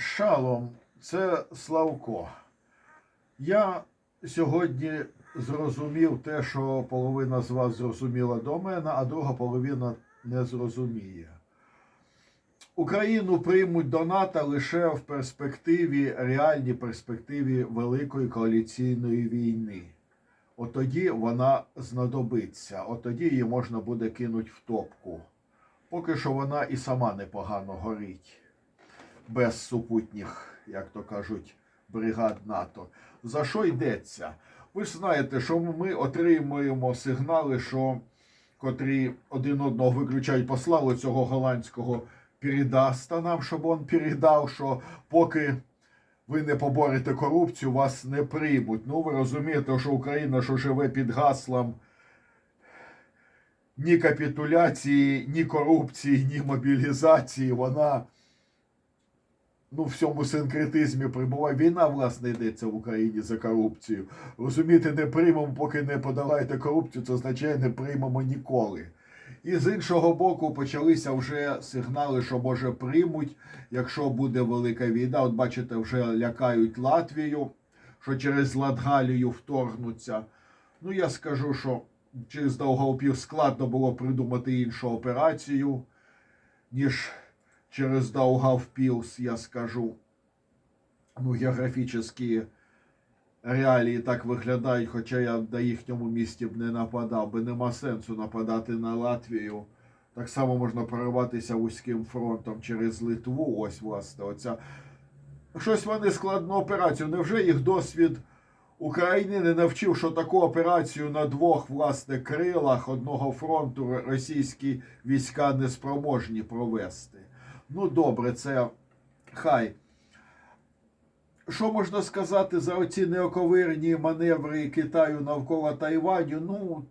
Шалом, це Славко. Я сьогодні зрозумів те, що половина з вас зрозуміла до мене, а друга половина не зрозуміє. Україну приймуть до НАТО лише в перспективі, реальній перспективі Великої коаліційної війни. От тоді вона знадобиться, от тоді її можна буде кинути в топку. Поки що вона і сама непогано горить без супутніх, як то кажуть, бригад НАТО. За що йдеться? Ви ж знаєте, що ми отримуємо сигнали, що котрі один одного виключають, послали цього голландського передаста нам, щоб він передав, що поки ви не поборете корупцію, вас не приймуть. Ну, ви розумієте, що Україна, що живе під гаслом ні капітуляції, ні корупції, ні мобілізації, вона ну, в цьому синкретизмі прибуває. Війна, власне, йдеться в Україні за корупцію. Розумієте, не приймемо, поки не подолаєте корупцію, це означає не приймемо ніколи. І з іншого боку почалися вже сигнали, що може приймуть, якщо буде велика війна. От бачите, вже лякають Латвію, що через Латгалію вторгнуться. Ну, я скажу, що через Довгоопів складно було придумати іншу операцію, ніж через Даугавпілс, я скажу. Ну, географічні реалії так виглядають, хоча я на їхньому місці б не нападав, би нема сенсу нападати на Латвію. Так само можна прориватися вузьким фронтом через Литву. Ось, власне, оця. Щось вони складну операцію. Невже їх досвід України не навчив, що таку операцію на двох власне крилах одного фронту російські війська не спроможні провести? Ну, добре, це хай. Що можна сказати за оці неоковирні маневри Китаю навколо Тайваню? Ну,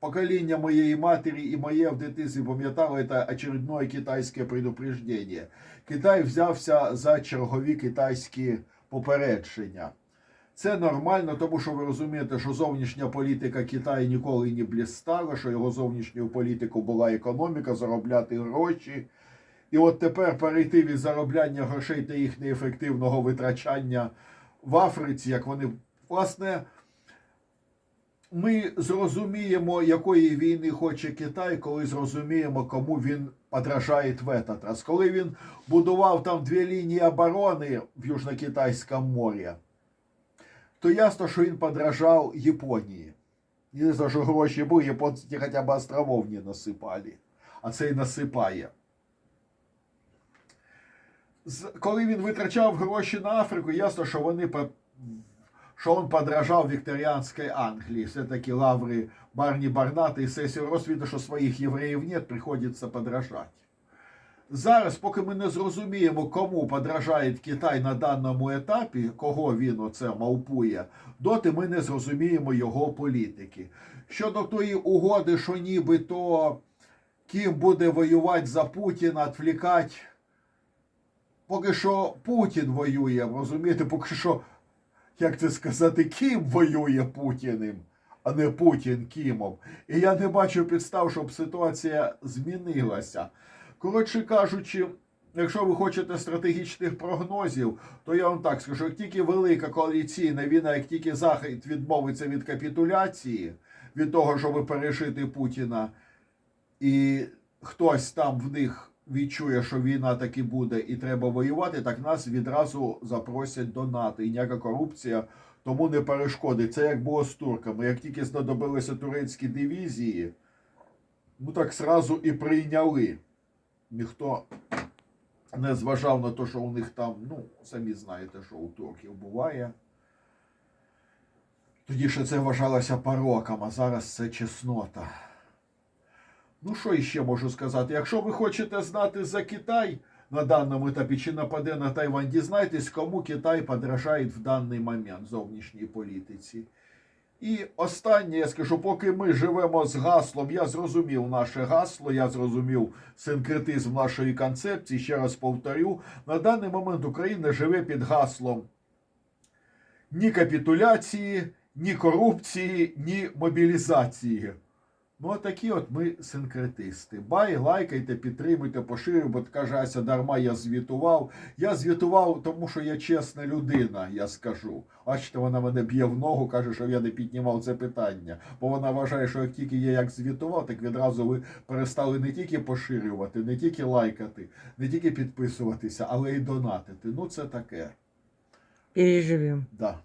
покоління моєї матері і моє в дитинстві пам'ятало це очередное китайське предупреждення. Китай взявся за чергові китайські попередження. Це нормально, тому що ви розумієте, що зовнішня політика Китаю ніколи не блістала, що його зовнішньою політикою була економіка, заробляти гроші. І от тепер перейти від заробляння грошей та їх неефективного витрачання в Африці, як вони власне. Ми зрозуміємо, якої війни хоче Китай, коли зрозуміємо, кому він подражає в этот раз. Коли він будував там дві лінії оборони в Южно-Китайському морі, то ясно, що він подражав Японії. Не за що гроші були, японці хоча б островов не насипали, а це й насипає. Коли він витрачав гроші на Африку, ясно, що вони що він подражав вікторіанській Англії. Все-таки лаври Барні Барната і сесію розвіду, що своїх євреїв нет, приходиться подражати. Зараз, поки ми не зрозуміємо, кому подражає Китай на даному етапі, кого він оце мавпує, доти ми не зрозуміємо його політики. Щодо тої угоди, що нібито ким буде воювати за Путіна, відвлікати, поки що Путін воює, розумієте, поки що, як це сказати, Кім воює Путіним, а не Путін Кімом. І я не бачу підстав, щоб ситуація змінилася. Коротше кажучи, якщо ви хочете стратегічних прогнозів, то я вам так скажу: як тільки велика коаліційна війна, як тільки Захід відмовиться від капітуляції, від того, щоб пережити Путіна, і хтось там в них відчує, що війна таки буде і треба воювати, так нас відразу запросять до НАТО. І ніяка корупція тому не перешкодить. Це як було з турками. Як тільки знадобилися турецькі дивізії, ну так сразу і прийняли. Ніхто не зважав на те, що у них там, ну, самі знаєте, що у турків буває. Тоді ще це вважалося пороком, а зараз це чеснота. Ну, що іще можу сказати? Якщо ви хочете знати за Китай на даному етапі, чи нападе на Тайвань, дізнайтесь, кому Китай подражає в даний момент зовнішній політиці. І останнє, я скажу, поки ми живемо з гаслом, я зрозумів наше гасло, я зрозумів синкретизм нашої концепції. Ще раз повторю, на даний момент Україна живе під гаслом ні капітуляції, ні корупції, ні мобілізації. Ну, отакі от ми синкретисти. Бай, лайкайте, підтримуйте, поширюйте, бо каже Ася, дарма я звітував. Я звітував, тому що я чесна людина, я скажу. Бачите, вона мене б'є в ногу, каже, що я не піднімав це питання. Бо вона вважає, що як тільки я як звітував, так відразу ви перестали не тільки поширювати, не тільки лайкати, не тільки підписуватися, але й донатити. Ну, це таке. Переживем. Да.